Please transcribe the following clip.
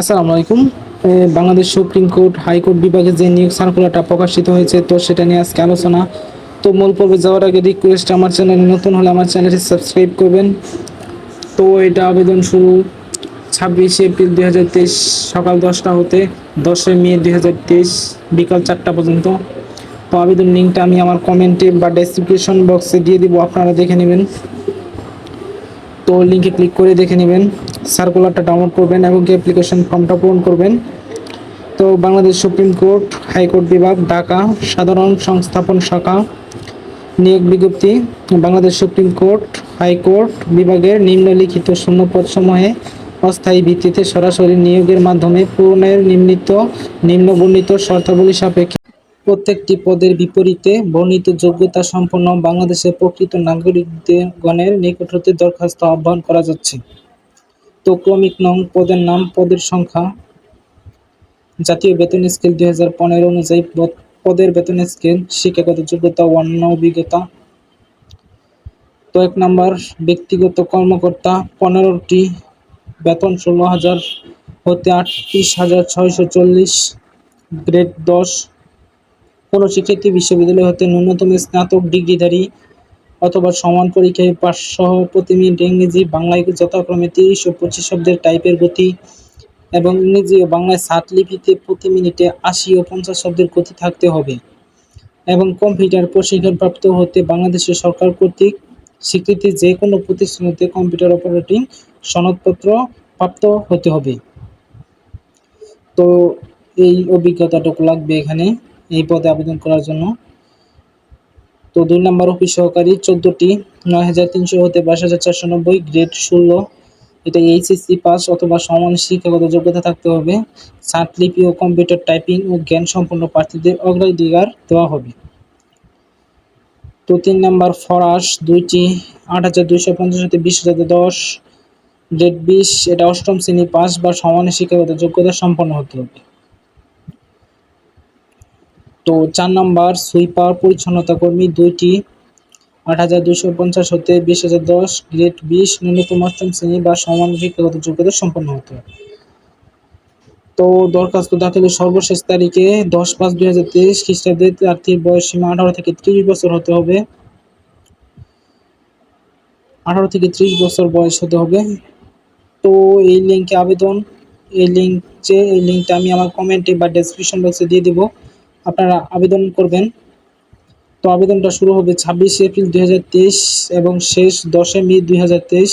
আসসালামু আলাইকুম। Bangladesh supreme court high court বিভাগে যে নিয়োগ সার্কুলারটা প্রকাশিত হয়েছে, তো সেটা নিয়ে আজকে আলোচনা। তো মূল পর্বে যাওয়ার আগে রিকোয়েস্ট আমার চ্যানেল নতুন হলে আমার চ্যানেলটি সাবস্ক্রাইব করবেন। তো এটা আবেদন শুরু ছাব্বিশে এপ্রিল দুই হাজার তেইশ সকাল দশটা হতে দশই মে দুই হাজার তেইশ বিকাল চারটা পর্যন্ত। তো আবেদন লিঙ্কটা আমি আমার কমেন্টে বা ডেসক্রিপশন বক্সে দিয়ে দিব, আপনারা দেখে নেবেন। তো লিঙ্কে ক্লিক করে দেখে নেবেন সার্কুলারটা ডাউনলোড করবেন এবং কি অ্যাপ্লিকেশন ফর্মটা পূরণ করবেন। তো বাংলাদেশ সুপ্রিম কোর্ট, হাইকোর্ট বিভাগ, ঢাকা, সাধারণ সংস্থাপন শাখা, নিয়োগ বিজ্ঞপ্তি, বাংলাদেশ সুপ্রিম কোর্ট, হাইকোর্ট বিভাগের নিম্নলিখিত শূন্যপদ সমূহে অস্থায়ী ভিত্তিতে সরাসরি নিয়োগের মাধ্যমে পূরণের নিম্নিত, নিম্নবর্ণিত শর্তাবলী সাপেক্ষে প্রত্যেকটি পদের বিপরীতে বর্ণিত যোগ্যতা সম্পন্ন বাংলাদেশের প্রকৃত নাগরিকগণের নিকট হতে দরখাস্ত আহ্বান করা যাচ্ছে। তো ক্রমিক নং পদের নাম, পদের সংখ্যা, জাতীয় বেতন স্কেল দুই হাজার পনেরো অনুযায়ী পদের বেতন স্কেল, শিক্ষাগত যোগ্যতা, অন্য অভিজ্ঞতা। তো এক নাম্বার, ব্যক্তিগত কর্মকর্তা, পনেরোটি বেতন ষোলো হাজার হতে আটত্রিশ হাজার ছয়শো চল্লিশ, গ্রেড দশ। কোনো শিক্ষার্থী বিশ্ববিদ্যালয় হতে ন্যূনতম স্নাতক ডিগ্রিধারী অথবা সমান পরীক্ষায় সহ প্রতি মিনিট ইংরেজি, বাংলায় যথাক্রমে তিরিশ ও পঁচিশ শব্দের টাইপের গতি এবং ইংরেজি ও বাংলায় লিপিতে প্রতি মিনিটে আশি ও পঞ্চাশ শব্দের গতি থাকতে হবে এবং কম্পিউটার প্রশিক্ষণপ্রাপ্ত হতে বাংলাদেশের সরকার কর্তৃক স্বীকৃতি যে কোনো প্রতিষ্ঠানতে কম্পিউটার অপারেটিং সনদপত্র প্রাপ্ত হতে হবে। তো এই অভিজ্ঞতাটুকু লাগবে এখানে। এই পদে আবেদন করার জন্য। তো দুই নম্বর অফিস সহকারী চোদ্দোটি, নয় হাজার তিনশো হতে বাইশ হাজার চারশো নব্বই, গ্রেড ষোলো। এটা এইচএসসি পাস অথবা সমান শিক্ষাগত যোগ্যতা থাকতে হবে। ষাট লিপি ও কম্পিউটার টাইপিং ও জ্ঞান সম্পন্ন প্রার্থীদের অগ্রাধিকার দেওয়া হবে। তো তিন নম্বর ফরাস, দুইটি, আট হাজার দুইশো পঞ্চাশ হতে বিশ হাজার দশ। গ্রেড বিশ, এটা অষ্টম শ্রেণি পাস বা সমান শিক্ষাগত যোগ্যতা সম্পন্ন হতে হবে। তো চার নম্বর, সুইপার, পরিচ্ছন্নতা কর্মী দুইটি, আট হাজার দুশো পঞ্চাশ হতে বিশ হাজার দশ, গ্রেড বিশ, ন্যূনতম অষ্টম শ্রেণি বা সমান শিক্ষাগত যোগ্যতা সম্পন্ন হতে। তো দরখাস্ত দাখিলের সর্বশেষ তারিখে দশ পাঁচ দুই হাজার তেইশ খ্রিস্টাব্দে প্রার্থীর বয়স সীমা আঠারো থেকে ত্রিশ বছর হতে হবে। আঠারো থেকে ত্রিশ বছর বয়স হতে হবে। তো এই লিঙ্কে আবেদন, এই লিঙ্ক যে এই লিঙ্কটা আমি আমার কমেন্টে বা ডেসক্রিপশন বক্সে দিয়ে দিব। আপনারা আবেদন করবেন। তো আবেদনটা শুরু হবে ছাব্বিশে এপ্রিল দুই হাজার তেইশ এবং শেষ দশে মে দু হাজার তেইশ।